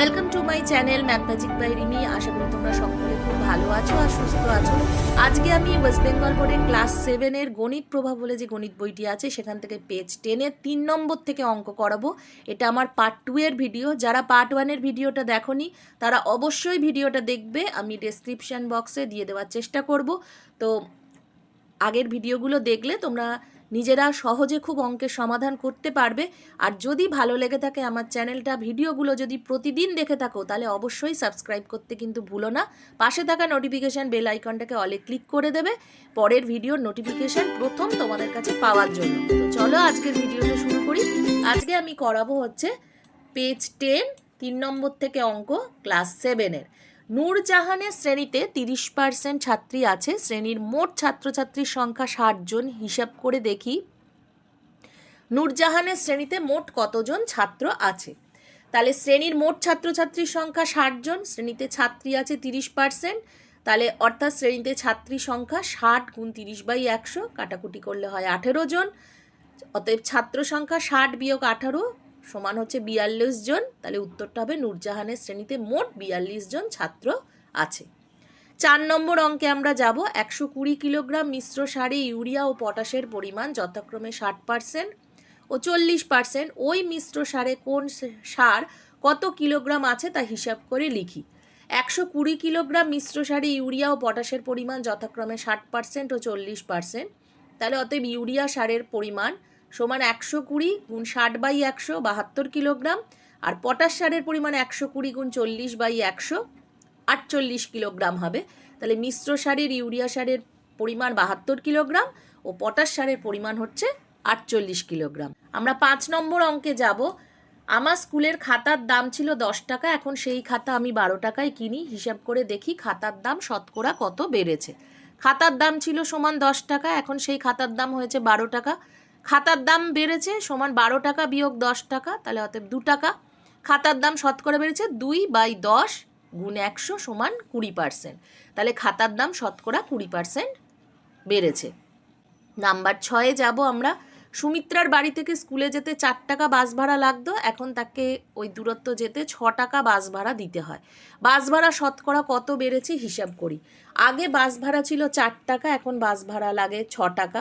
Welcome to my channel math magic by Rimi আশা করি তোমরা সকলে খুব ভালো আছো আর সুস্থ আছো। আজকে আমি ওয়েস্ট বেঙ্গল বোর্ডের ক্লাস সেভেনের গণিত প্রভাব বলে যে গণিত বইটি আছে, সেখান থেকে পেজ টেনের তিন নম্বর থেকে অঙ্ক করাবো। এটা আমার পার্ট টু এর ভিডিও যারা পার্ট ওয়ানের ভিডিওটা দেখোনি, তারা অবশ্যই ভিডিওটা দেখবে। আমি ডেসক্রিপশন বক্সে দিয়ে দেওয়ার চেষ্টা করব। তো আগের ভিডিওগুলো দেখলে তোমরা নিজেরা সহজে খুব অঙ্কের সমাধান করতে পারবে। আর যদি ভালো লেগে থাকে আমার চ্যানেলটা, ভিডিওগুলো যদি প্রতিদিন দেখে থাকো, তাহলে অবশ্যই সাবস্ক্রাইব করতে কিন্তু ভুলো না। পাশে থাকা নোটিফিকেশান বেল আইকনটাকে অলে ক্লিক করে দেবে, পরের ভিডিওর নোটিফিকেশান প্রথম তোমাদের কাছে পাওয়ার জন্য। তো চলো আজকের ভিডিওটা শুরু করি। আজকে আমি করাবো হচ্ছে পেজ টেন তিন নম্বর থেকে অঙ্ক ক্লাস সেভেনের নূরজাহানের শ্রেণীতে তিরিশ পার্সেন্ট ছাত্রী আছে। শ্রেণির মোট ছাত্রছাত্রীর সংখ্যা ষাট জন হিসাব করে দেখি, নূরজাহানের শ্রেণীতে মোট কতজন ছাত্র আছে? তাহলে শ্রেণির মোট ছাত্রছাত্রীর সংখ্যা ষাট জন শ্রেণীতে ছাত্রী আছে তিরিশ পার্সেন্ট তাহলে অর্থাৎ শ্রেণীতে ছাত্রী সংখ্যা ষাট গুণ তিরিশ বাই একশো, কাটাকুটি করলে হয় আঠেরো জন। অতএব ছাত্র সংখ্যা ষাট বিয়োগ আঠারো সমান হচ্ছে বিয়াল্লিশ জন, তাহলে উত্তরটা হবে নূরজাহানের শ্রেণীতে মোট বিয়াল্লিশ জন ছাত্র আছে। চার নম্বর অঙ্কে আমরা যাব, একশো কুড়ি কিলোগ্রাম মিশ্র সারে ইউরিয়া ও পটাশের পরিমাণ যথাক্রমে ষাট পার্সেন্ট ও চল্লিশ পার্সেন্ট। ওই মিশ্র সারে কোন সার কত কিলোগ্রাম আছে তা হিসাব করে লিখি। একশো কুড়ি কিলোগ্রাম মিশ্র সারে ইউরিয়া ও পটাশের পরিমাণ যথাক্রমে ষাট পার্সেন্ট ও চল্লিশ পার্সেন্ট। তাহলে অতএব ইউরিয়া সারের পরিমাণ সমান একশো কুড়ি গুণ ষাট বাই একশো, বাহাত্তর কিলোগ্রাম, আর পটাশ সারের পরিমাণ একশো কুড়ি গুণ চল্লিশ বাই একশো, আটচল্লিশ কিলোগ্রাম হবে। তাহলে মিশ্র সারের, ইউরিয়া সারের পরিমাণ বাহাত্তর কিলোগ্রাম ও পটাশ সারের পরিমাণ হচ্ছে আটচল্লিশ কিলোগ্রাম। আমরা পাঁচ নম্বর অঙ্কে যাব। আমার স্কুলের খাতার দাম ছিল দশ টাকা, এখন সেই খাতা আমি বারো টাকায় কিনি। হিসাব করে দেখি খাতার দাম শতকরা কত বেড়েছে। খাতার দাম ছিল সমান দশ টাকা, এখন সেই খাতার দাম হয়েছে বারো টাকা। খাতার দাম বেড়েছে, সমান বারো টাকা বিয়োগ দশ টাকা, তাহলে অতএব দু টাকা। খাতার দাম শতকরা বেড়েছে দুই বাই দশ গুণ একশো সমান কুড়ি পার্সেন্ট। তাহলে খাতার দাম শতকরা কুড়ি পার্সেন্ট বেড়েছে। নাম্বার ছয়ে যাব আমরা। সুমিত্রার বাড়ি থেকে স্কুলে যেতে চার টাকা বাস ভাড়া লাগতো, এখন তাকে ওই দূরত্ব যেতে ছ টাকা বাস ভাড়া দিতে হয়। বাস ভাড়া শতকরা কত বেড়েছে হিসাব করি। আগে বাস ভাড়া ছিল চার টাকা, এখন বাস ভাড়া লাগে ছ টাকা।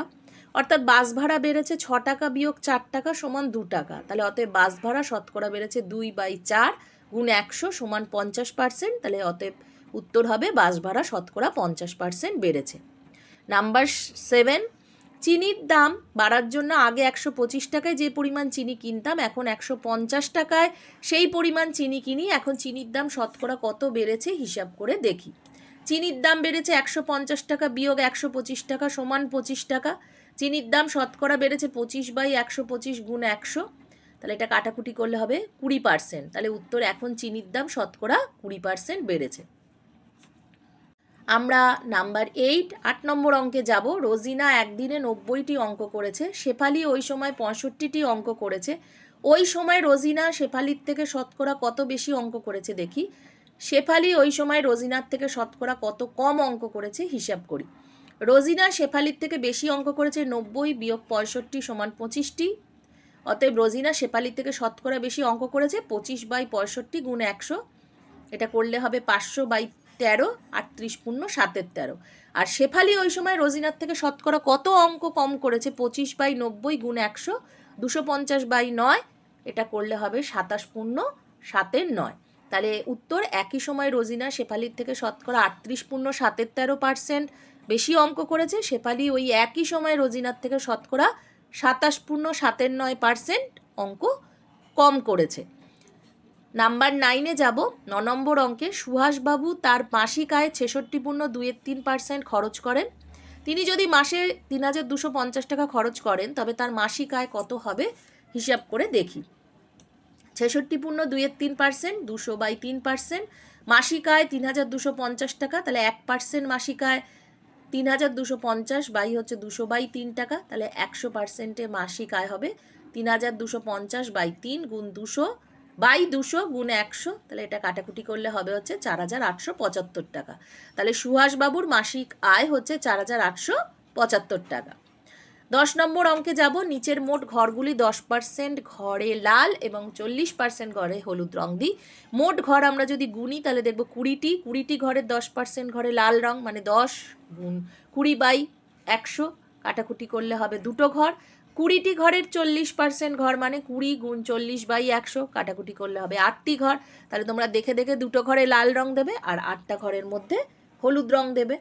অর্থাৎ বাস ভাড়া বেড়েছে ছ টাকা বিয়োগ চার টাকা সমান দু টাকা। তাহলে অতএব বাস ভাড়া শতকরা বেড়েছে দুই বাই চার গুণ একশো সমান পঞ্চাশ পার্সেন্ট। তাহলে অতএব উত্তর হবে বাস ভাড়া শতকরা পঞ্চাশ পার্সেন্ট বেড়েছে। নাম্বার সেভেন, চিনির দাম বাড়ার জন্য আগে একশো পঁচিশ টাকায় যে পরিমাণ চিনি কিনতাম, এখন একশো পঞ্চাশ টাকায় সেই পরিমাণ চিনি কিনি, এখন চিনির দাম শতকরা কত বেড়েছে হিসাব করে দেখি। চিনির দাম বেড়েছে একশো পঞ্চাশ টাকা বিয়োগ একশো পঁচিশ টাকা সমান পঁচিশ টাকা। চিনির দাম শতকরা বেড়েছে পঁচিশ বাই একশো পঁচিশ গুণ একশো। তাহলে এটা কাটাকুটি করলে হবে কুড়ি পার্সেন্ট। তাহলে উত্তর এখন চিনির দাম শতকরা কুড়ি পার্সেন্ট বেড়েছে। আমরা নাম্বার এইট, আট নম্বর অঙ্কে যাব। রোজিনা একদিনে নব্বইটি অঙ্ক করেছে, শেফালি ওই সময় পঁয়ষট্টিটি অঙ্ক করেছে। ওই সময় রোজিনা শেফালির থেকে শতকরা কত বেশি অঙ্ক করেছে দেখি। শেফালি ওই সময় রোজিনার থেকে শতকরা কত কম অঙ্ক করেছে হিসাব করি। রোজিনা শেফালির থেকে বেশি অঙ্ক করেছে নব্বই বিয়োগ পঁয়ষট্টি সমান পঁচিশটি। অতএব রোজিনা শেফালির থেকে শতকরা বেশি অঙ্ক করেছে পঁচিশ বাই পঁয়ষট্টি গুণ একশো। এটা করলে হবে পাঁচশো বাই তেরো, আটত্রিশ পূর্ণ সাতের তেরো। আর শেফালি ওই সময় রোজিনার থেকে শতকরা কত অঙ্ক কম করেছে? পঁচিশ বাই নব্বই গুণ একশো, দুশো পঞ্চাশ বাই নয়, এটা করলে হবে সাতাশ পূর্ণ সাতের নয়। তাহলে উত্তর একই সময় রোজিনা শেফালির থেকে শতকরা আটত্রিশ পূর্ণ সাতের তেরো পার্সেন্ট বেশি অঙ্ক করেছে, শেফালি ওই একই সময় রোজিনার থেকে শতকরা সাতাশ পূর্ণ সাতের নয় পার্সেন্ট অঙ্ক কম করেছে। নাম্বার নাইনে যাব, ন নম্বর অঙ্কে সুহাসবাবু তার মাসিক আয় ছেষট্টি পূর্ণ দুয়ের তিন পার্সেন্ট খরচ করেন। তিনি যদি মাসে তিন হাজার দুশো পঞ্চাশ টাকা খরচ করেন, তবে তার মাসিক আয় কত হবে হিসাব করে দেখি। ছেষট্টি পূর্ণ দুইয়ের তিন পার্সেন্ট, দুশো বাই তিন পার্সেন্ট, মাসিক আয় তিন হাজার দুশো পঞ্চাশ টাকা, তাহলে এক পার্সেন্ট মাসিক আয় তিন হাজার দুশো পঞ্চাশ বাই হচ্ছে দুশো বাই তিন টাকা, তাহলে একশো পার্সেন্টে মাসিক আয় হবে। তিন হাজার দুশো পঞ্চাশ বাই তিন গুণ দুশো, বাই দুশো গুণ একশো, তাহলে এটা কাটাকুটি করলে হবে হচ্ছে চার হাজার আটশো পঁচাত্তর টাকা। তাহলে সুহাসবাবুর মাসিক আয় হচ্ছে চার হাজার আটশো পঁচাত্তর টাকা। দশ নম্বর অঙ্কে যাব, নিচের মোট ঘরগুলি দশ পার্সেন্ট ঘরে লাল এবং চল্লিশ পার্সেন্ট ঘরে হলুদ রং দিই মোট ঘর আমরা যদি গুনি, তাহলে দেখব কুড়িটি। কুড়িটি ঘরের দশ পার্সেন্ট ঘরে লাল রং মানে দশ গুণ কুড়ি বাই একশো। কাটাকুটি করলে হবে দুটো ঘর। কুড়িটি ঘরের চল্লিশ পার্সেন্ট ঘর মানে কুড়ি গুণ চল্লিশ বাই একশো। কাটাকুটি করলে হবে আটটি ঘর। তাহলে তোমরা দেখে দেখে দুটো ঘরে লাল রং দেবে আর আটটা ঘরের মধ্যে হলুদ রং দেবে।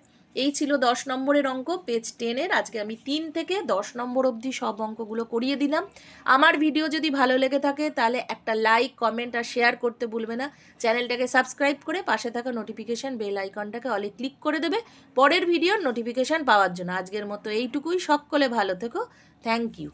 এই ছিল দশ নম্বরের অঙ্ক পেজ টেনের আজকে আমি তিন থেকে দশ নম্বর অবধি সব অঙ্কগুলো করিয়ে দিলাম। আমার ভিডিও যদি ভালো লেগে থাকে, তাহলে একটা লাইক কমেন্ট আর শেয়ার করতে ভুলবে না। চ্যানেলটাকে সাবস্ক্রাইব করে পাশে থাকা নোটিফিকেশান বেল আইকনটাকে অলে ক্লিক করে দেবে। পরের ভিডিওর নোটিফিকেশান পাওয়ার জন্য। আজকের মতো এইটুকুই। সকলে ভালো থেকো। Thank you